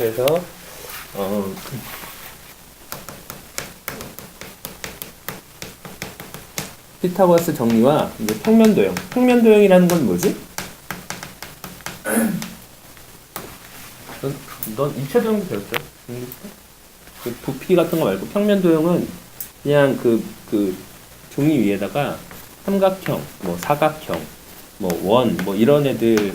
그래서 어, 피타고라스 정리와 이제 평면도형. 평면도형이라는 건 뭐지? 넌, 넌 입체도형도 배웠죠? 그 부피 같은 거 말고 평면도형은 그냥 그, 그 종이 위에다가 삼각형, 뭐 사각형, 뭐 원, 뭐 이런 애들의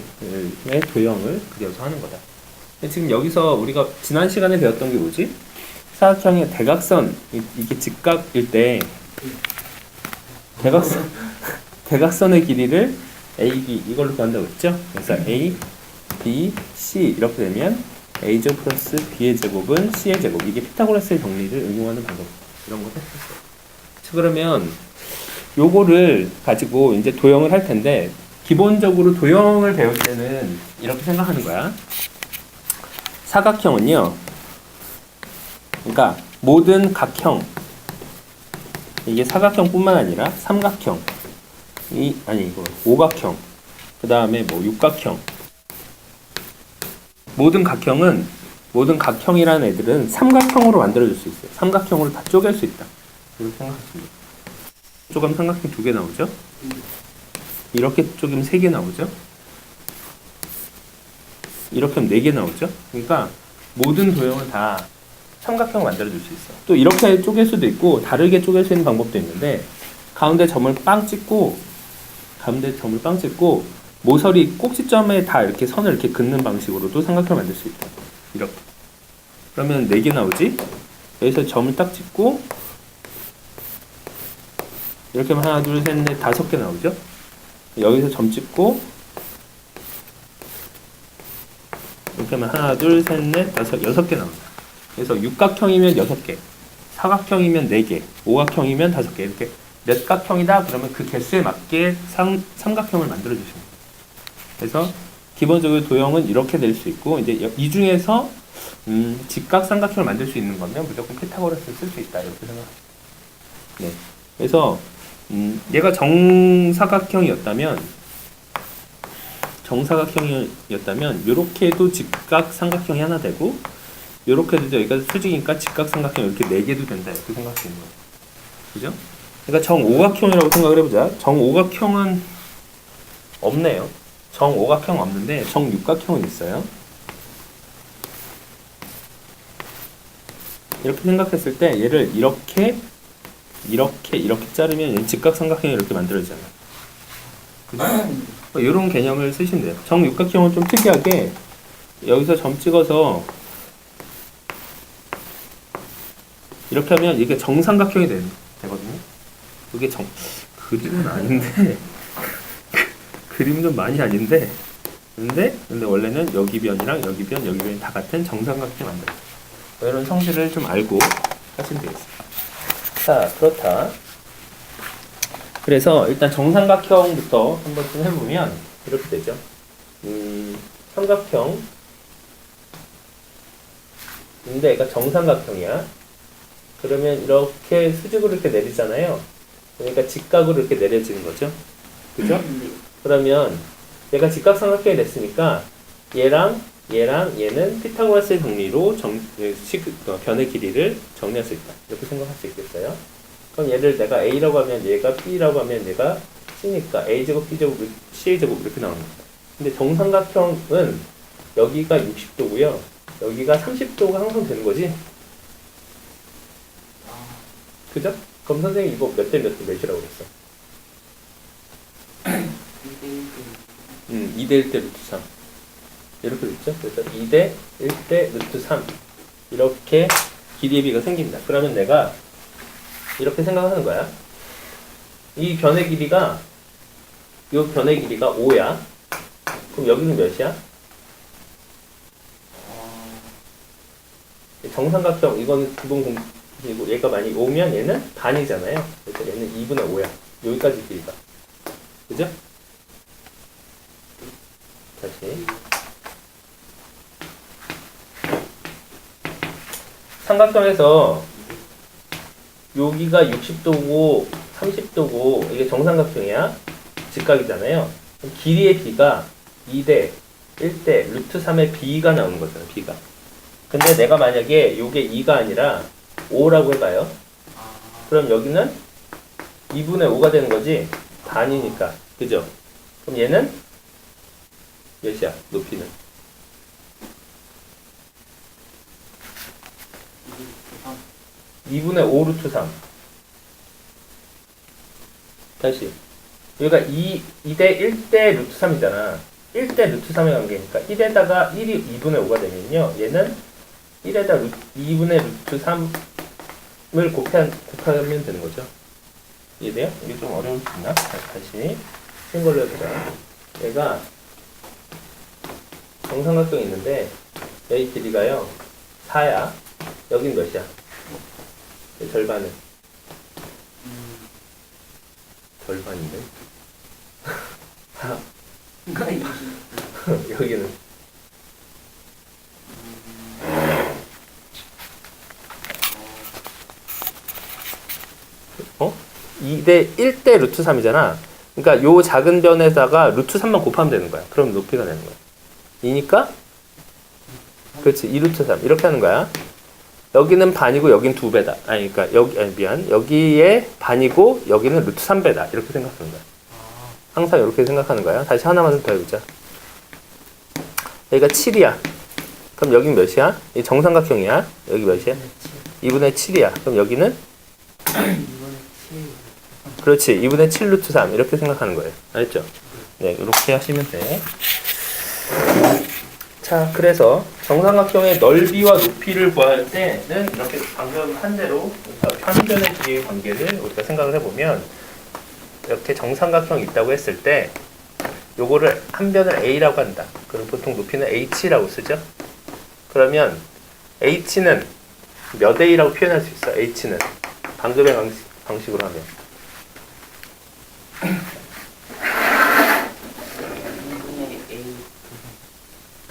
도형을 그려서 하는 거다. 지금 여기서 우리가 지난 시간에 배웠던 게 뭐지? 사각형의 대각선, 이- 이게 직각일 때 대각선 대각선의 길이를 AB 이걸로 구한다고 했죠? 그래서 A, B, C 이렇게 되면 A 제곱 플러스 B의 제곱은 C의 제곱 이게 피타고라스의 정리를 응용하는 방법 이런 거 했었어요. 자, 그러면 요거를 가지고 이제 도형을 할 텐데 기본적으로 도형을 배울 때는 이렇게 생각하는 거야. 사각형은요. 그러니까 모든 각형 이게 사각형뿐만 아니라 삼각형, 이 아니 이거 오각형, 그 다음에 뭐 육각형. 모든 각형은 모든 각형이라는 애들은 삼각형으로 만들어줄 수 있어요. 삼각형으로 다 쪼갤 수 있다. 이렇게 생각하시면. 쪼가면 삼각형 두 개 나오죠? 이렇게 쪼개면 세 개 나오죠? 이렇게 하면 네개 나오죠? 그러니까 모든 도형을 다 삼각형 만들어줄 수 있어. 또 이렇게 쪼갤 수도 있고 다르게 쪼갤 수 있는 방법도 있는데 가운데 점을 빵 찍고 가운데 점을 빵 찍고 모서리 꼭지점에 다 이렇게 선을 이렇게 긋는 방식으로도 삼각형을 만들 수 있다. 이렇게. 그러면 네개 나오지? 여기서 점을 딱 찍고 이렇게 하면 하나, 둘, 셋, 넷, 다섯 개 나오죠? 여기서 점 찍고 하면 하나, 둘, 셋, 넷, 다섯, 여섯 개 나온다. 그래서 육각형이면 여섯 개, 사각형이면 네 개, 오각형이면 다섯 개 이렇게 몇 각형이다 그러면 그 개수에 맞게 삼, 삼각형을 만들어 주시면 돼요. 그래서 기본적으로 도형은 이렇게 될 수 있고 이제 여- 이 중에서 음, 직각 삼각형을 만들 수 있는 거면 무조건 피타고라스를 쓸 수 있다 이렇게 생각합니다. 네. 그래서 음, 얘가 정사각형이었다면 정사각형이었다면 이렇게도 직각 삼각형이 하나 되고 이렇게 해도 여기가 수직이니까 직각 삼각형 이렇게 네 개도 된다 이렇게 있는 거예요. 그죠? 그러니까 정오각형이라고 생각을 해보자. 정오각형은 없네요. 정오각형 없는데 정육각형은 있어요. 이렇게 생각했을 때 얘를 이렇게 이렇게 이렇게 자르면 얘는 직각 삼각형이 이렇게 만들어지잖아요. 그죠? 이런 개념을 쓰시면 돼요. 정육각형은 좀 특이하게 여기서 점 찍어서 이렇게 하면 이게 정삼각형이 되, 되거든요. 그게 정 그림은 아닌데 그림은 많이 아닌데 근데 근데 원래는 여기 변이랑 여기 변 여기 변이 다 같은 정삼각형 만들어요. 뭐 이런 성질을 좀 알고 하시면 되겠습니다. 자 그렇다. 그래서 일단 정삼각형부터 한번 좀 해보면 이렇게 되죠. 음, 삼각형. 근데 얘가 정삼각형이야. 그러면 이렇게 수직으로 이렇게 내리잖아요. 그러니까 직각으로 이렇게 내려지는 거죠. 그죠? 그러면 얘가 직각 삼각형이 됐으니까 얘랑 얘랑 얘는 피타고라스의 정리로 정, 그 식, 어, 변의 길이를 정리할 수 있다. 이렇게 생각할 수 있겠어요. 그럼 얘를 내가 A라고 하면 얘가 B라고 하면 얘가 C니까 A제곱, B제곱, C제곱 이렇게 나오는 겁니다. 근데 정삼각형은 여기가 60도고요. 여기가 30도가 항상 되는 거지. 그죠? 그럼 선생님 이거 몇 대 몇대 몇이라고 그랬어? 음, 2대 1대 루트 3. 이렇게 됐죠? 그래서 2대 1대 루트 3. 이렇게 길이의 비가 생긴다. 그러면 내가 이렇게 생각하는 거야. 이 변의 길이가, 이 변의 길이가 5야. 그럼 여기는 몇이야? 정삼각형, 이거는 기본 공식이고, 얘가 많이 오면 얘는 반이잖아요. 그래서 얘는 2분의 5야. 여기까지 길이가. 그죠? 다시. 삼각형에서 여기가 60도고 30도고 이게 정삼각형이야. 직각이잖아요. 길이의 b가 2대 1대 루트 3의 b가 나오는 거잖아. b가. 근데 내가 만약에 요게 2가 아니라 5라고 해봐요. 아, 그럼 여기는 2분의 5가 되는 거지. 반이니까. 그죠? 그럼 얘는 몇이야? 높이는? 이게 3. 2분의 5 루트 3. 다시. 여기가 2, 2대 1대 루트 3이잖아. 1대 루트 3의 관계니까 1에다가 1이 2분의 5가 되면요. 얘는 1에다 루, 2분의 루트 3을 곱하, 곱하면 되는 거죠. 이해돼요? 이게 좀 어려울 수 있나? 자, 다시. 쉬운 걸로 해보자. 얘가 정삼각형이 있는데 여기 길이가요. 4야. 여긴 몇이야? 이 절반은 음, 절반인데. 여기는 어? 2대 1대 루트 3이잖아. 그러니까 요 작은 변에다가 루트 3만 곱하면 되는 거야. 그럼 높이가 되는 거야. 2니까 그렇지. 2 루트 3 이렇게 하는 거야. 여기는 반이고 여긴 두 배다. 아니 그러니까 여기 아니 미안. 여기에 반이고 여기는 루트 3배다. 이렇게 생각하는 거야. 아, 항상 이렇게 생각하는 거야. 다시 하나만 더 해보자. 여기가 7이야. 그럼 여긴 몇이야? 이 정삼각형이야. 여기 몇이야? 2분의 7이야. 그럼 여기는? 이번에 7. 그렇지. 2분의 7 루트 3. 이렇게 생각하는 거예요. 알겠죠? 네, 이렇게 하시면 돼. 자, 그래서 정삼각형의 넓이와 높이를 구할 때는 이렇게 방금 한 대로 편변의 길이의 관계를 우리가 생각을 해보면 이렇게 정삼각형이 있다고 했을 때 요거를 한 변을 A라고 한다. 그럼 보통 높이는 H라고 쓰죠. 그러면 H는 몇 A라고 표현할 수 있어? H는 방금의 방식, 방식으로 하면 2분의 A.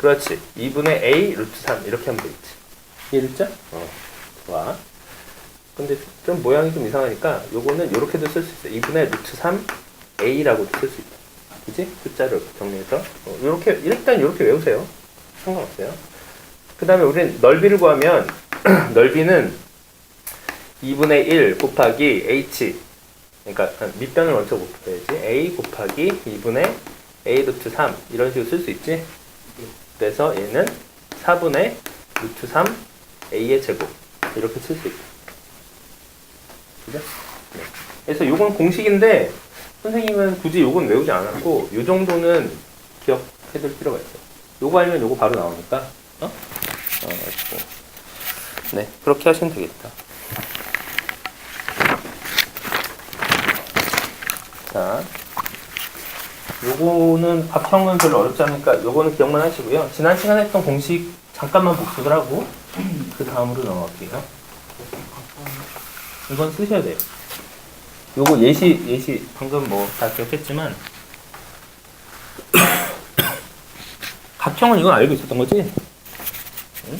그렇지. 2분의 A 루트 3 이렇게 하면 되겠지. 이해됐죠? 어. 좋아. 근데 좀 모양이 좀 이상하니까 요거는 요렇게도 쓸 수 있어. 2분의 루트 3 A라고도 쓸 수 있다. 그지? 숫자를 정리해서. 어, 요렇게, 일단 요렇게 외우세요. 상관없어요. 그 다음에 우리는 넓이를 구하면 넓이는 2분의 1 곱하기 H 그러니까 밑변을 먼저 곱해야지 A 곱하기 2분의 A 루트 3 이런 식으로 쓸 수 있지? 그래서 얘는 4분의 루트 3 A의 제곱 이렇게 쓸 수 있다. 그죠? 네. 그래서 요건 공식인데 선생님은 굳이 요건 외우지 않았고 요 정도는 기억해둘 필요가 있어요. 요거 알면 요거 바로 나오니까 어? 어. 네 그렇게 하시면 되겠다. 자, 요거는 합형은 별로 어렵지 않으니까 요거는 기억만 하시고요. 지난 시간에 했던 공식 잠깐만 복습을 하고 그 다음으로 넘어갈게요. 이건 쓰셔야 돼요. 요거 예시 예시 방금 뭐 다 기억했지만 합형은 이건 알고 있었던 거지? 응?